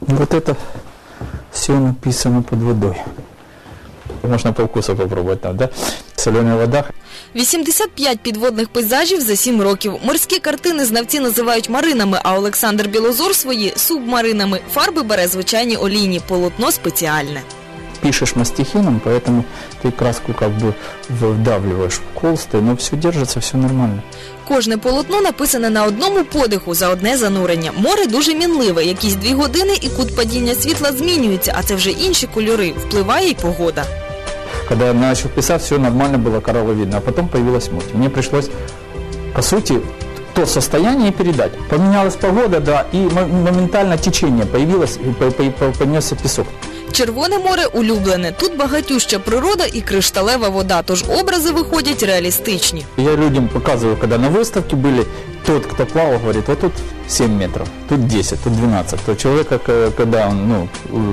Вот это все написано под водой. Можна по вкусу попробувати там, да? Солена вода. 85 підводних пейзажів за 7 років. Морські картини знавці називають маринами, а Олександр Білозор свої субмаринами. Фарби бере звичайні олійні, полотно спеціальне Пишешь мастихином, поэтому ты краску как бы вдавливаешь в холсты, но все держится, все нормально. Кожне полотно написане на одному подиху за одне занурення. Море дуже мінливе. Якісь дві години і кут падіння світла змінюється, а це вже інші кольори. Впливає й погода. Когда я начал писать, все нормально было, кораллы видно, а потом появилась муть. Мне пришлось, по сути, то состояние передать. Поменялась погода, да, и мо- моментально течение появилось, и по- по- по- понесся песок. Червоне море улюблене. Тут багатюща природа і кришталева вода, тож образи виходять реалістичні. Я людям показываю, когда на выставке были, тот, кто плавал, говорит, вот тут 7 метров, тут 10, тут 12. То человека, к- когда он, ну,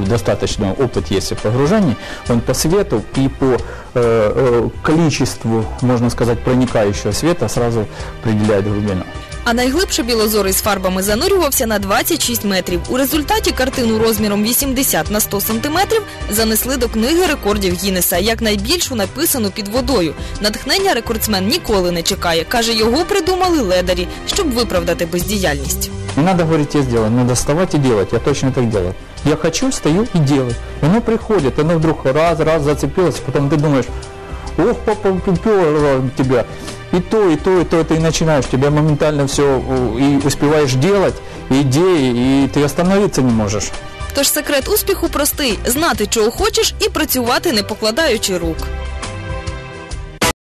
достаточно опыт есть в погружении, он по свету и по э, э, количеству, можно сказать, проникающего света сразу определяет глубину. А найглибше білозорий з фарбами занурювався на 26 метрів. У результаті картину розміром 80 на 100 сантиметрів занесли до книги рекордів Гіннеса, як найбільшу написану під водою. Натхнення рекордсмен ніколи не чекає. Каже, його придумали ледарі, щоб виправдати бездіяльність. Не надо говорить, я сделаю, надо вставать и делать. Я точно так делаю. Я хочу, стою и делаю. Оно приходит, оно вдруг раз, раз зацепилось, потом ты думаешь, ох, папа, попёрло тебя. И то, и то, и то, ты начинаешь, тебя моментально все и успеваешь делать, и идеи, и ты остановиться не можешь. Тож секрет успіху простий знати, чого хочеш, і працювати, не покладаючи рук.